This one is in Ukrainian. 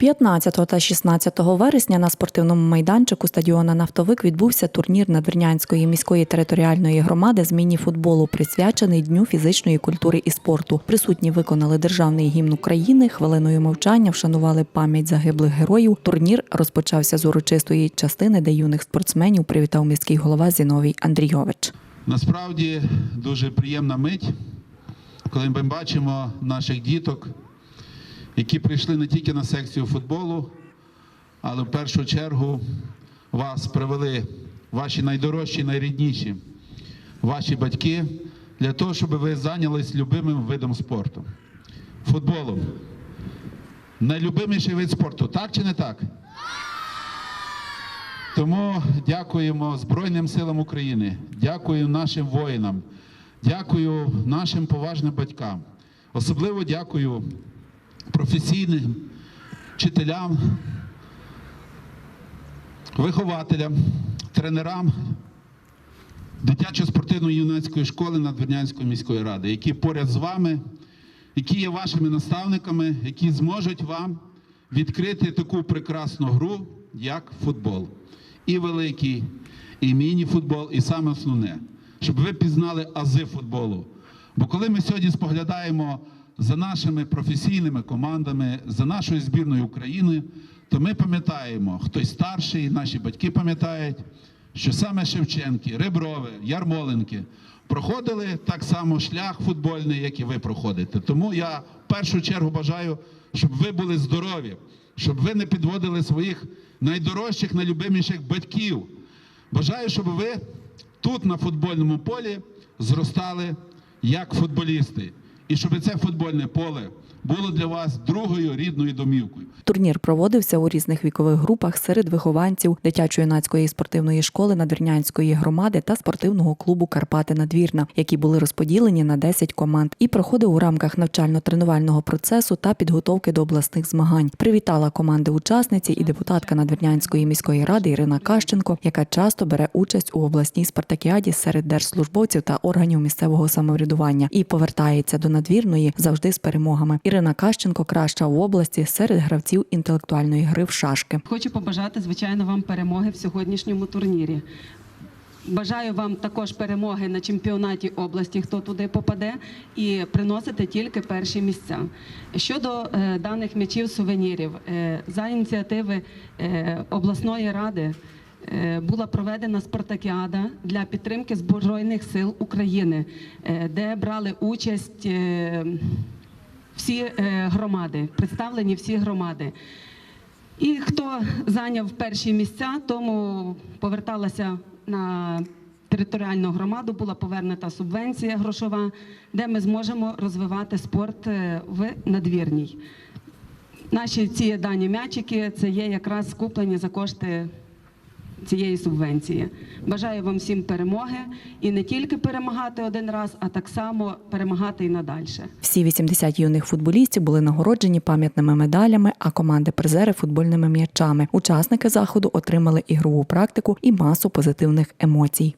15 та 16 вересня на спортивному майданчику стадіона Нафтовик відбувся турнір Надвірнянської міської територіальної громади з міні-футболу, присвячений Дню фізичної культури і спорту. Присутні виконали державний гімн України, хвилиною мовчання вшанували пам'ять загиблих героїв. Турнір розпочався з урочистої частини, де юних спортсменів привітав міський голова Зіновій Андрійович. Насправді дуже приємна мить, коли ми бачимо наших діток, які прийшли не тільки на секцію футболу, але в першу чергу вас привели ваші найдорожчі, найрідніші, ваші батьки, для того, щоб ви зайнялись любимим видом спорту футболом. Найлюбиміший вид спорту, так чи не так? Тому дякуємо Збройним силам України, дякую нашим воїнам, дякую нашим поважним батькам. Особливо дякую професійним вчителям, вихователям, тренерам дитячо-спортивної юнацької школи Надвірнянської міської ради, які поряд з вами, які є вашими наставниками, які зможуть вам відкрити таку прекрасну гру, як футбол. І великий, і міні-футбол, і саме основне, щоб ви пізнали ази футболу. Бо коли ми сьогодні споглядаємо за нашими професійними командами, за нашою збірною України, то ми пам'ятаємо, хтось старший, наші батьки пам'ятають, що саме Шевченки, Реброве, Ярмоленки проходили так само шлях футбольний, як і ви проходите. Тому я в першу чергу бажаю, щоб ви були здорові, щоб ви не підводили своїх найдорожчих, найлюбиміших батьків. Бажаю, щоб ви тут на футбольному полі зростали як футболісти, і щоб це футбольне поле було для вас другою рідною домівкою. Турнір проводився у різних вікових групах серед вихованців дитячо-юнацької спортивної школи Надвірнянської громади та спортивного клубу Карпати Надвірна, які були розподілені на 10 команд, і проходив у рамках навчально-тренувального процесу та підготовки до обласних змагань. Привітала команди учасниці і депутатка Надвірнянської міської ради Ірина Кащенко, яка часто бере участь у обласній спартакіаді серед держслужбовців та органів місцевого самоврядування і повертається до надвірної завжди з перемогами. Ірина Кащенко краща в області серед гравців інтелектуальної гри в шашки. Хочу побажати, звичайно, вам перемоги в сьогоднішньому турнірі. Бажаю вам також перемоги на чемпіонаті області, хто туди попаде, і приносити тільки перші місця. Щодо е, даних м'ячів сувенірів, е, за ініціативи е, обласної ради е, була проведена спартакіада для підтримки Збройних сил України, е, де брали участь. е, всі е, громади, представлені всі громади. І хто зайняв перші місця, тому поверталася на територіальну громаду, була повернута субвенція грошова, де ми зможемо розвивати спорт е, в надвірній. Наші ці дані м'ячики це є якраз скуплені за кошти цієї субвенції. Бажаю вам всім перемоги і не тільки перемагати один раз, а так само перемагати і надальше. Всі 80 юних футболістів були нагороджені пам'ятними медалями, а команди призери футбольними м'ячами. Учасники заходу отримали ігрову практику і масу позитивних емоцій.